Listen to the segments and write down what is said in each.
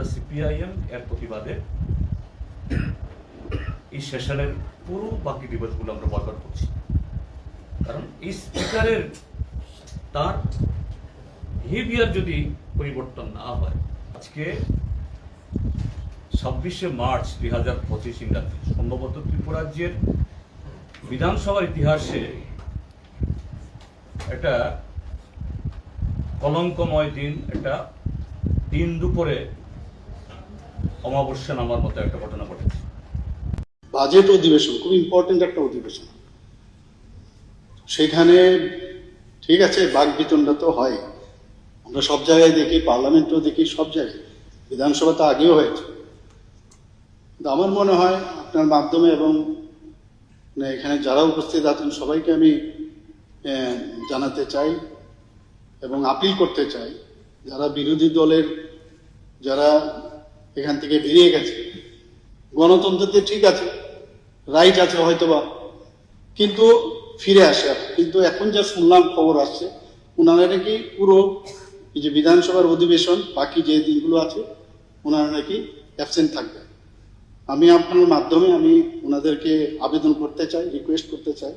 আমরা সিপিআইএম এর প্রতিবাদে এই সেশনের পুরো বাকি দিবসগুলো আমরা বয়কট করছি। কারণ এই স্পিকারের তার বিহেভিয়ার যদি পরিবর্তন না হয়, আজকে ছাব্বিশে মার্চ দুই হাজার পঁচিশ ইংরাজি, সম্ভবত ত্রিপুরাজ্যের বিধানসভার ইতিহাসে একটা কলঙ্কময় দিন, একটা দিন দুপুরে অমাবস্যা নামার মতো একটা ঘটনা ঘটেছে। বাজেট অধিবেশন, খুব ইম্পর্টেন্ট একটা অধিবেশন। সেখানে ঠিক আছে বাঘ বিতণ্ডা তো হয়। আমরা সব জায়গায় দেখি, পার্লামেন্টও দেখি, সব জায়গায়। বিধানসভা তো আগেও হয়েছে। কিন্তু আমার মনে হয় আপনার মাধ্যমে এবং মানে এখানে যারা উপস্থিত আছেন, সবাইকে আমি জানাতে চাই এবং আপিল করতে চাই, যারা বিরোধী দলের, যারা এখান থেকে বেরিয়ে গেছে। গণতন্ত্রতে ঠিক আছে রাইট আছে হয়তোবা, কিন্তু ফিরে আসে। কিন্তু এখন যা শুনলাম খবর আসছে ওনারা নাকি পুরো এই যে বিধানসভার অধিবেশন, বাকি যে দিনগুলো আছে ওনারা নাকি অ্যাবসেন্ট থাকবে। আমি আপনার মাধ্যমে আমি ওনাদেরকে আবেদন করতে চাই রিকোয়েস্ট করতে চাই।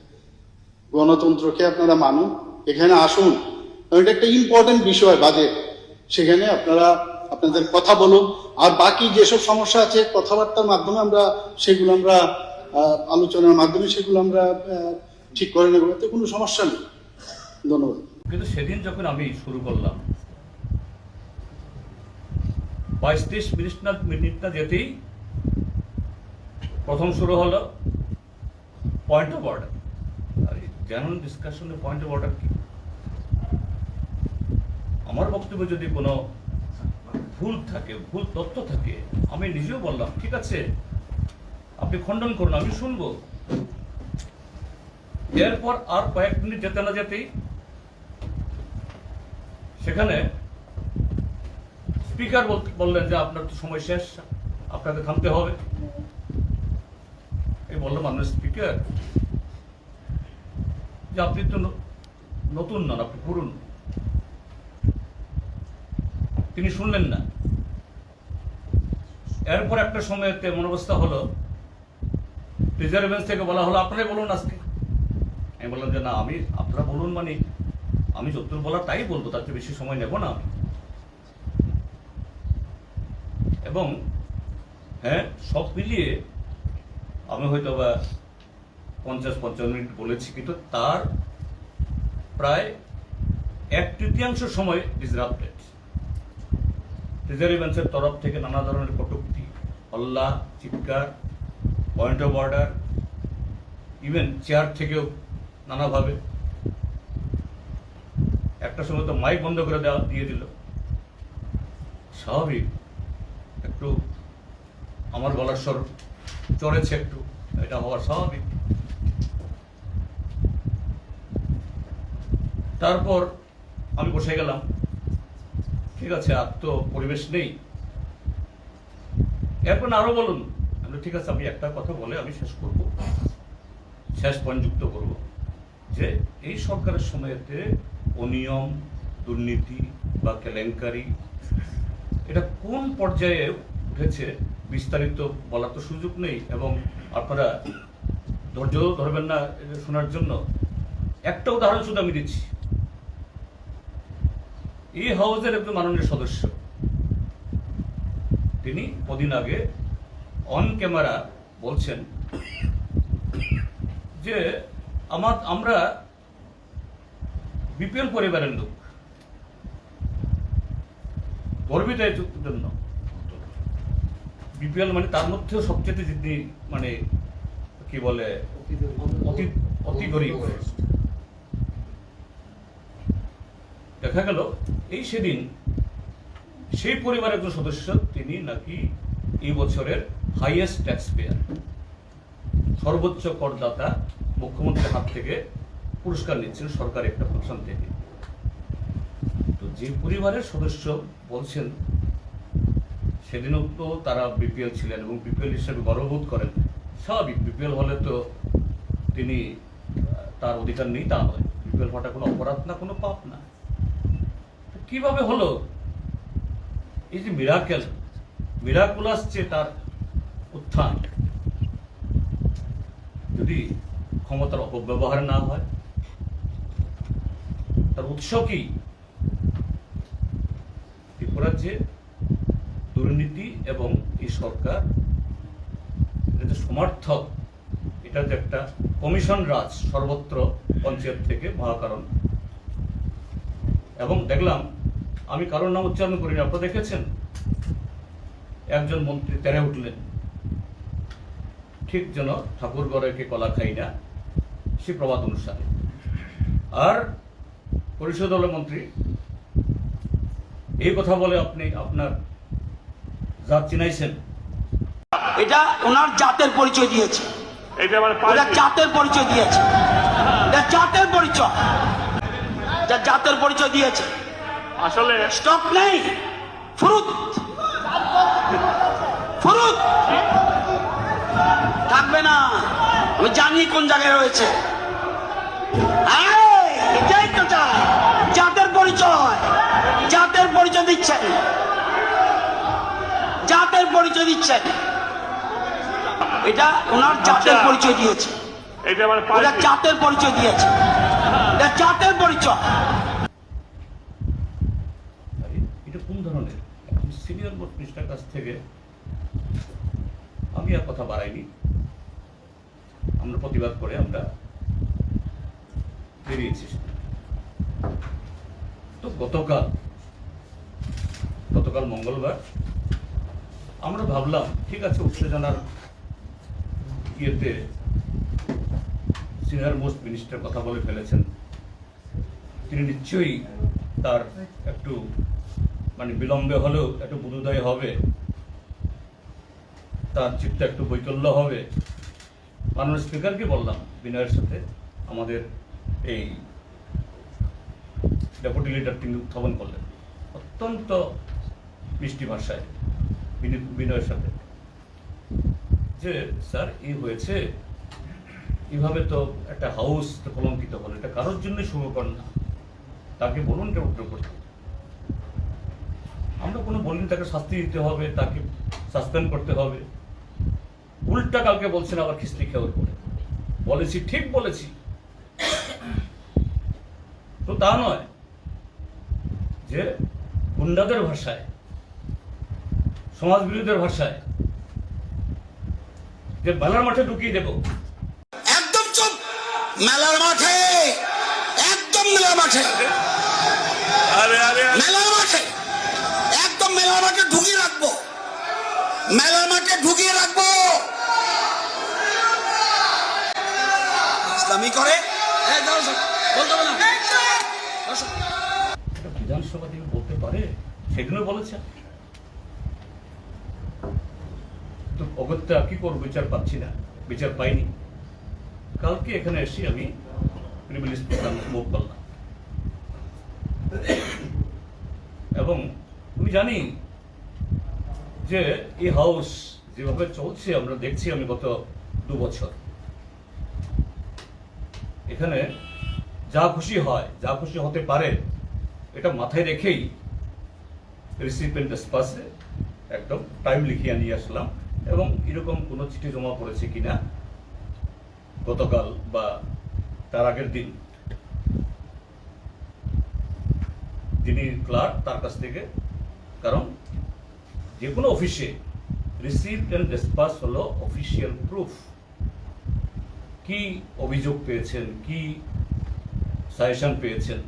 গণতন্ত্রকে আপনারা মানুন। এখানে আসুন। এটা একটা ইম্পর্টেন্ট বিষয় বাজেট সেখানে আপনারা আপনাদের কথা বলুন। আর বাকি যেসব সমস্যা আছে কথাবার্তার মাধ্যমে আমরা সেগুলো আমরা আলোচনার মাধ্যমে সেগুলো আমরা ঠিক করে নেব। এতে কোনো সমস্যা নেই। ধন্যবাদ। কিন্তু সেদিন যখন আমি শুরু করলাম বাইশ তেইশ মিনিট না মিনিট না যেতেই প্রথম শুরু হলো পয়েন্ট অফ অর্ডার জেনারেল ডিসকাশনে পয়েন্ট অফ অর্ডার কি? আমার বক্তব্য যদি কোনো ভুল থাকে, ভুল তথ্য থাকে। আমি নিজেও বললাম, ঠিক আছে, আপনি খণ্ডন করুন, আমি শুনব। এরপর আর কয়েক মিনিট যেতে না যেতেই সেখানে স্পিকার বললেন যে, আপনার তো সময় শেষ, আপনাকে থামতে হবে। এই বললাম আপনার স্পিকার, যে, আপনি তো নতুন নন, আপনি পুরুন। তিনি শুনলেন না। এরপর একটা সময়তে এমন অবস্থা হলো রিজার্ভ বেঞ্চ থেকে বলা হলো, আপনারাই বলুন আজকে। আমি বললাম যে, না, আমি, আপনারা বলুন মানে আমি যতদূর বলা তাই বলব, তার বেশি সময় নেব না এবং হ্যাঁ সব মিলিয়ে আমি হয়তো বা পঞ্চাশ, পঞ্চান্ন মিনিট বলেছি, কিন্তু তার প্রায় এক তৃতীয়াংশ সময় ডিসরাপ্টেড রিজার্ভ বেঞ্চের তরফ থেকে নানা ধরনের কটুক্তি, হল্লা, চিৎকার point of order even chair থেকেও নানাভাবে। একটা সময় তো মাইক বন্ধ করে দেওয়া, দিয়ে দিল। স্বাভাবিক। একটু আমার গলার স্বর চড়েছে একটু, এটা হওয়ার স্বাভাবিক। তারপর আমি বসে গেলাম। ঠিক আছে, আর তো পরিবেশ নেই। এরপর আরও বলুন। আমি ঠিক আছে, আমি একটা কথা বলে আমি শেষ করব। শেষ পয়েন্ট যুক্ত করব যে এই সরকারের সময়তে অনিয়ম, দুর্নীতি বা কেলেঙ্কারি, এটা কোন পর্যায়ে উঠেছে বিস্তারিত বলার তো সুযোগ নেই। এবং আপনারা ধৈর্য ধরবেন না শোনার জন্য। একটা উদাহরণ শুধু আমি দিচ্ছি। এই হাউসের একজন মাননীয় সদস্য। তিনি কদিন আগে অন ক্যামেরা বলছেন যে, আমার, আমরা বিপিএল পরিবারের লোক। গর্বিত জন্য। বিপিএল মানে তার মধ্যেও সবচেয়ে যিনি মানে কি বলে, অতি অতি গরিব। দেখা গেল, এই সেদিন সেই পরিবারের একজন সদস্য, তিনি নাকি এই বছরের হাইয়েস্ট ট্যাক্স পেয়ার সর্বোচ্চ করদাতা মুখ্যমন্ত্রীর হাত থেকে পুরস্কার নিচ্ছেন সরকারি একটা ফাংশন থেকে। তো যে পরিবারের সদস্য বলছেন, সেদিনও তো তারা বিপিএল ছিলেন এবং বিপিএল হিসেবে গর্ববোধ করেন। স্বাভাবিক, বিপিএল হলে তো তিনি তার অধিকার নেই তা নয়। বিপিএল হওয়াটা কোনো অপরাধ না, কোনো পাপ না। কীভাবে হলো? যে মিরাকেল মিরাকুলাস যে তার উত্থান, যদি ক্ষমতার অপব্যবহার না হয়, তার উৎস কি? ত্রিপুরার যে দুর্নীতি এবং এই সরকার, এটা সমর্থক, এটা যে একটা কমিশন রাজ, সর্বত্র পঞ্চায়েত থেকে মহাকারণ। এবং দেখলাম আমি কারোর নাম উচ্চারণ করিনি আপনারা দেখেছেন? একজন মন্ত্রী তেরে উঠলেন। ঠিক যেন ঠাকুর গড়েকে কলা খাই না সে প্রবাদ অনুসারে। আর পরিষদ দলের মন্ত্রী এই কথা বলে আপনি আপনার জাত চিনাইছেন? এটা ওনার জাতের পরিচয় দিয়েছে। এটা জাতের পরিচয় দিয়েছে। জাতের পরিচয়। যা জাতের পরিচয় দিয়েছে। আসলে স্টক নেই ফুরুত ফুরুত থাকবে না। আমি জানি কোন জায়গায় রয়েছে। এটাই তো চাই জাতের পরিচয়। জাতের পরিচয় দিচ্ছেন। জাতের পরিচয় দিচ্ছেন। এটা ওনার জাতের আচ্ছা। পরিচয় দিয়েছে। এটা জাতের পরিচয় দিয়েছে। এটা জাতের পরিচয় আরে, এটা কোন ধরনের সিনিয়র মোস্ট মিনিস্টার কাছ থেকে। আমি আর কথা বাড়াইনি। আমরা প্রতিবাদ করে আমরা বেরিয়েছি। তো গতকাল গতকাল মঙ্গলবার আমরা ভাবলাম, ঠিক আছে, উত্তেজনার ইয়েতে সিনিয়র মোস্ট মিনিস্টার কথা বলে ফেলেছেন। তিনি নিশ্চয়ই তার একটু মানে বিলম্বে হলেও, একটু বুধোদয় হবে। তার চিত্তে একটু বৈকল্য হবে। মাননীয় স্পিকারকে বললাম, বিনয়ের সাথে আমাদের এই ডেপুটি লিডার তিনি উত্থাপন করলেন। অত্যন্ত মিষ্টি ভাষায় বিনি- বিনয়ের সাথে। যে, স্যার এই হয়েছে? এভাবে তো একটা হাউস তো কলঙ্কিত হলো এটা কারোর জন্য শুভকর না। তাকে বলুন উত্তর করতে। আমরা কোনো বলিনি তাকে শাস্তি দিতে হবে, তাকে সাসপেন্ড করতে হবে। উল্টা কালকে বলছেন আবার খিস্তি খেয়ার করে বলেছি ঠিক বলেছি। তো তা নয় যে গুন্ডাদের ভাষায় সমাজ বিরোধীদের ভাষায় যে বেলার মাঠে ঢুকিয়ে দেবো। একদম চুপ! মেলার মাঠে! একদম মেলার মাঠে! আরে আরে আরে। মেলার মাঠে! একদম মেলার মাঠে ঢুকিয়ে রাখব। মেলার মাঠে ঢুকিয়ে রাখব। ইসলামি করে। এটা বিধানসভা থেকে বলতে পারে সেদিনও বলেছে। তো অগত্যা কি করব বিচার পাচ্ছি না বিচার পাইনি। কালকে এখানে এসে আমি প্রিভিলেজ প্রোগ্রাম মুভ করলাম এবং আমি জানি যে এই হাউস যেভাবে চলছে আমরা দেখছি আমি গত দু বছর। এখানে যা খুশি হয়, যা খুশি হতে পারে, এটা মাথায় রেখেই রিসিপেন্ট স্পাসে একদম টাইম লিখিয়ে নিয়ে আসলাম। এবং এরকম কোনো চিঠি জমা পড়েছে কিনা, গতকাল বা তার আগের দিন। যিনি ক্লার্ক তার কাছ থেকে। কারণ যে কোনো অফিসে রিসিভ অ্যান্ড ডিসপাস হলো অফিসিয়াল প্রুফ কি অভিযোগ পেয়েছেন? কি সাজেশন পেয়েছেন?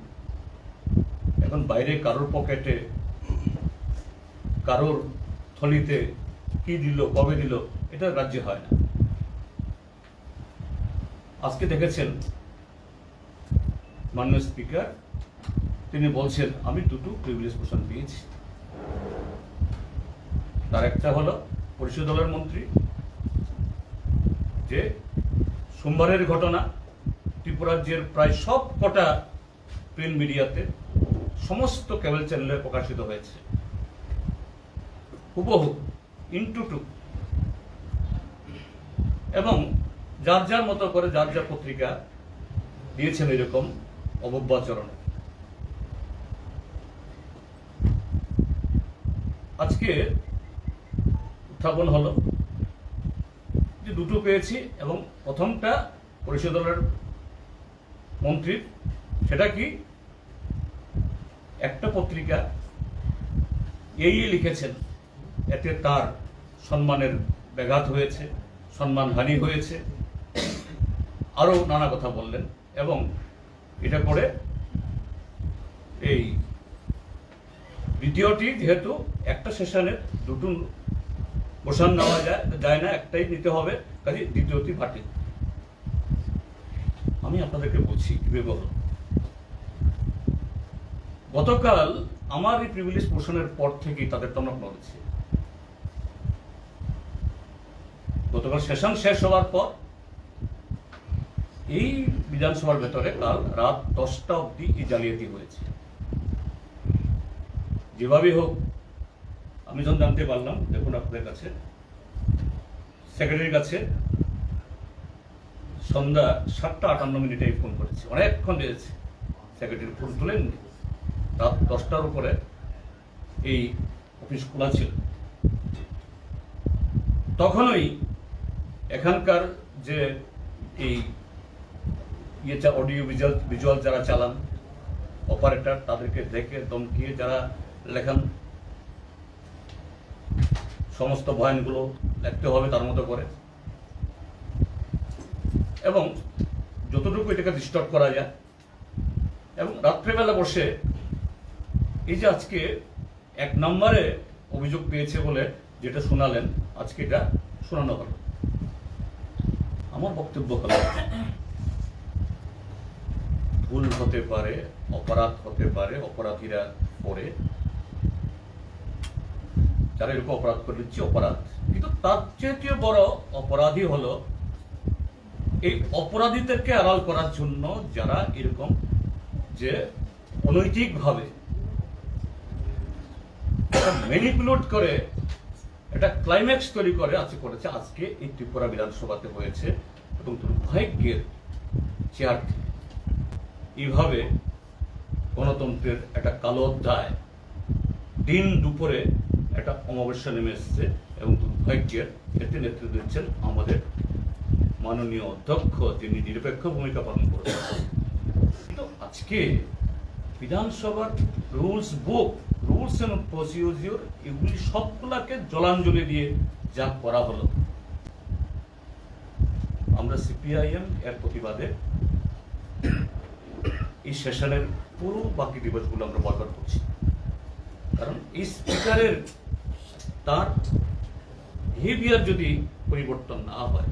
এখন বাইরে কারোর পকেটে, কারোর থলিতে কি দিল, কবে দিল, এটা রাজ্যে হয় না। আজকে দেখেছেন মাননীয় স্পিকার, তিনি বলছেন, আমি দুটো প্রিভিলেজ পোর্শন পেয়েছি। তার একটা হলো পরিষদ দলের মন্ত্রী, যে সোমবারের ঘটনা, ত্রিপুরাজ্যের প্রায় সব কটা প্রিন্ট মিডিয়াতে সমস্ত কেবল চ্যানেলে প্রকাশিত হয়েছে। হুবহু ইন্টু টু এবং যার যার মতো করে যার যার পত্রিকা দিয়েছেন এরকম অবব্যাচরণে। আজকে উত্থাপন হলো। দুটো পেয়েছি এবং প্রথমটা পরিষদ দলের মন্ত্রীর সেটা কি? একটা পত্রিকা এই লিখেছেন, এতে তার সম্মানের ব্যাঘাত হয়েছে, সম্মানহানি হয়েছে। আরও নানা কথা বললেন এবং এটা করে এই দ্বিতীয়টি যেহেতু একটা সেশনে দুটো মোশন নেওয়া যায় যায় না, একটাই নিতে হবে, কাজে দ্বিতীয়টি বাটি আমি আপনাদেরকে বলছি হলো গতকাল আমার এই প্রিভিলেজ পোর্শনের পর থেকেই তাদের তনক নড়েছে গতকাল সেশন শেষ হওয়ার পর এই বিধানসভার ভেতরে কাল রাত দশটা অবধি এই জালিয়াতি হয়েছে। যেভাবেই হোক আমি যখন জানতে পারলাম, দেখুন আপনাদের কাছে। সেক্রেটারির কাছে সন্ধ্যা সাতটা আটান্ন মিনিটে ফোন করেছি। অনেকক্ষণ রয়েছে সেক্রেটারি ফোন তুলেননি। রাত দশটার উপরে এই অফিস খোলা ছিল। তখনই এখানকার যে এই ইয়ে অডিও ভিজুয়াল ভিজুয়াল যারা চালান অপারেটর তাদেরকে দেখে দমকিয়ে যারা লেখান সমস্ত বয়ানগুলো লিখতে হবে তার মতো করে। এবং যতটুকু এটাকে ডিস্টার্ব করা যায়, এবং রাত্রেবেলা বসে এই যে আজকে এক নম্বরে অভিযোগ পেয়েছে বলে যেটা শোনালেন, আজকে এটা শোনানো হলো। আমার বক্তব্য হলো, ভুল হতে পারে, অপরাধ হতে পারে, অপরাধীরা পরে যারা এরকম অপরাধ করে দিচ্ছে অপরাধ? কিন্তু তার চেয়ে বড় অপরাধী হলো এই অপরাধীদেরকে আড়াল করার জন্য যারা এরকম যে অনৈতিকভাবে ম্যানিপুলেট করে একটা ক্লাইম্যাক্স তৈরি করে আজকে করেছে। আজকে এই ত্রিপুরা বিধানসভাতে হয়েছে এবং দুর্ভাগ্যের চেয়ার এইভাবে গণতন্ত্রের একটা কালো অধ্যায় দিন দুপুরে একটা অমাবস্যা নেমে এসেছে এবং দুর্ভাগ্যের এতে নেতৃত্ব দিচ্ছেন আমাদের মাননীয় অধ্যক্ষ যিনি নিরপেক্ষ ভূমিকা পালন করেছেন। কিন্তু আজকে বিধানসভার rules book, rules and procedure এগুলি সবগুলাকে জলাঞ্জলি দিয়ে যা করা হলো। আমরা সিপিআইএম এর প্রতিবাদে এই সেশনের পুরো বাকি দিবসগুলো আমরা বয়কট করছি। কারণ এই স্পিকারের তার বিহেভিয়ার যদি পরিবর্তন না হয়।